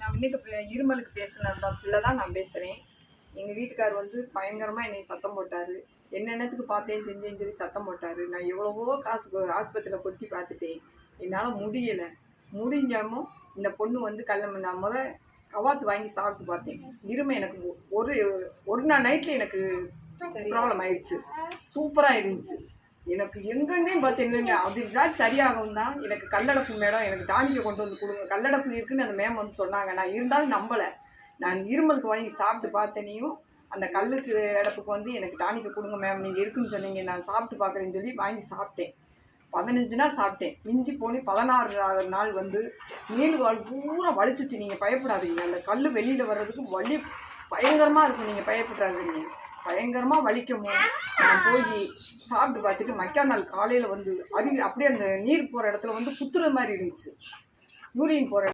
நான் இன்னைக்கு இருமலுக்கு பேசினது தான் பிள்ளை தான் நான் பேசுகிறேன் எங்கள் வீட்டுக்கார் வந்து பயங்கரமாக என்னை சத்தம் போட்டார். என்னென்னத்துக்கு பார்த்தேன் செஞ்சேன்னு சொல்லி சத்தம் போட்டார். நான் எவ்வளவோ காசு ஆஸ்பத்திரியில் கொத்தி பார்த்துட்டேன். என்னால் முடியலை. முடிஞ்சாமும் இந்த பொண்ணு வந்து கல்ல நான் முத கவாத்து வாங்கி சாப்பிட்டு பார்த்தேன். இருமை எனக்கு ஒரு ஒரு நாள் நைட்டில் எனக்கு ப்ராப்ளம் ஆயிடுச்சு சூப்பராக இருந்துச்சு. எனக்கு எங்கெங்கேயும் பார்த்தீங்கன்னா என்னங்க அது ஏதாச்சும் சரியாகும் தான். எனக்கு கல்லடப்பு மேடம் எனக்கு டானிக்கை கொண்டு வந்து கொடுங்க. கல்லடப்பு இருக்குன்னு அந்த மேம் வந்து சொன்னாங்க. நான் இருந்தாலும் நம்பலை. நான் இருமலுக்கு வாங்கி சாப்பிட்டு பார்த்தனையும் அந்த கல்லுக்கு இடப்புக்கு வந்து எனக்கு டானிக்கை கொடுங்க மேம் நீங்கள் இருக்குன்னு சொன்னீங்க. நான் சாப்பிட்டு பார்க்குறேன்னு சொல்லி வாங்கி சாப்பிட்டேன். பதினஞ்சு நாள் சாப்பிட்டேன். மிஞ்சி போனி பதினாறு நாள் வந்து நீள் வாழ் பூரா வலிச்சிச்சு. நீங்கள் பயப்படாதீங்க. அந்த கல் வெளியில் வர்றதுக்கு வலி பயங்கரமாக இருக்கும். நீங்கள் பயப்படாதீங்க. பயங்கரமாக வலிக்கும்? நான் போய் சாப்பிட்டு பார்த்துட்டு மக்கா நாள் காலையில் வந்து அருவி அப்படியே அந்த நீர் போகிற இடத்துல வந்து குத்துறது மாதிரி இருந்துச்சு. யூரின் போகிற